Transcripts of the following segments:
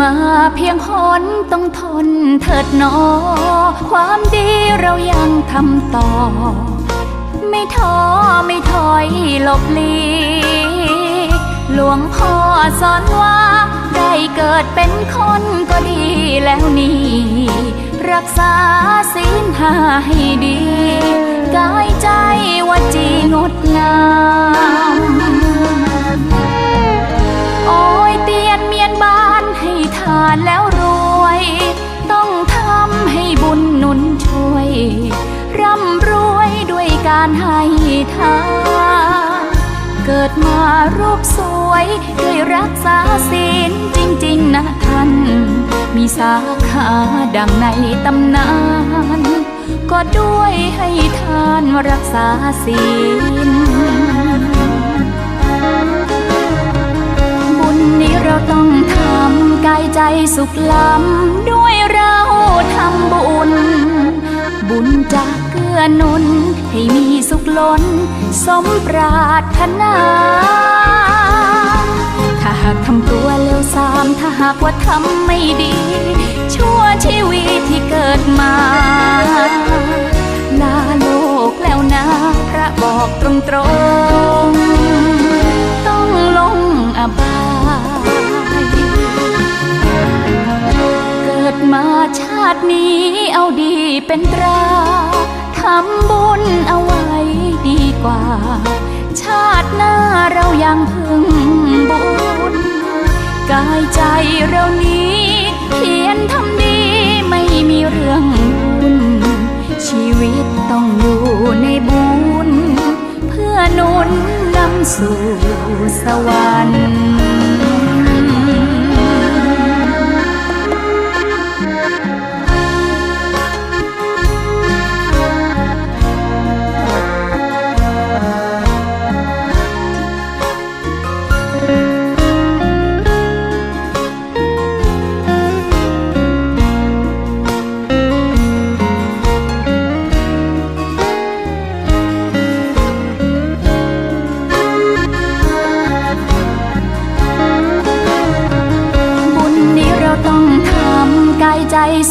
มาเพียงหนต้องทนเถิดนอ ความดีเรายังทำต่อ ไม่ท้อไม่ถอยหลบหลีหลวงพ่อสอนว่าได้เกิดเป็นคนก็ดีแล้วนี่ รักษาศีลห้าให้ดี กายใจว่าจีงดงามารให้ทาน เกิดมารูปสวยด้วยรักษาศีลจริง ๆ นะท่าน มีสาขาดังในตำนาน ก็ด้วยให้ทานรักษาศีลบุญนี้เราต้องทำกายใจสุขล้ำด้วยเราทำบุญ บุญจะเกื้อหนุน ล้น สมปรารถนาถ้าหากทำตัวเลวทรามถ้าหากว่าทำไม่ดี ชั่วชีวิตที่เกิดมา ลาโลกแล้วนะพระบอกตรงๆ ต้องลงอบายเกิดมาชาตินี้เอาดีเป็นตราทำบุญ กว่า ชาติหน้าเรายังพึงบุญ กายใจเรานี้เพียรทำดีไม่มีเรื่องบุญ ชีวิตต้องอยู่ในบุญ เพื่อนุนนำสู่สวรรค์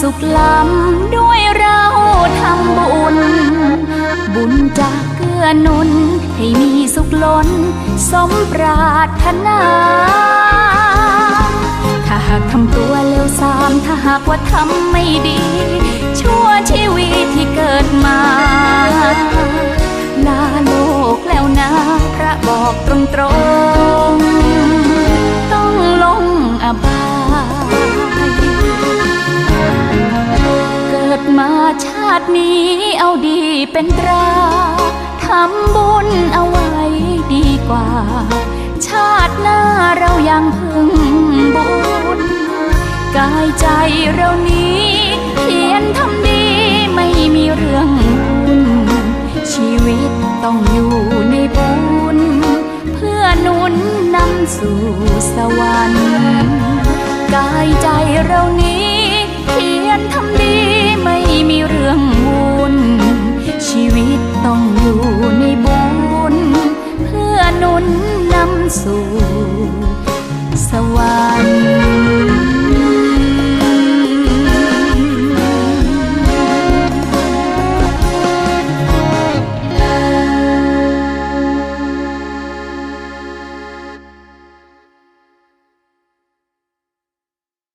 สุขล้ำด้วยเราทำบุญ บุญจะเกื้อนุนให้มีสุขล้น สมปรารถนา ถ้าหากทำตัวเลวทราม ถ้าหากว่าทำไม่ดี ชั่วชีวิตที่เกิดมาลาโลกแล้วนะ พระบอกตรง เป็นตราทำบุญเอาไว้ดีกว่า ชาติหน้าเรายังพึงบุญ กายใจเรานี้เพียรทำดีไม่มีเรื่องบุญชีวิตต้องอยู่ในบุญ เพื่อนุนนำสู่สวรรค์ กายใจเรานี้เพียรทำดีไม่มีเรื่อง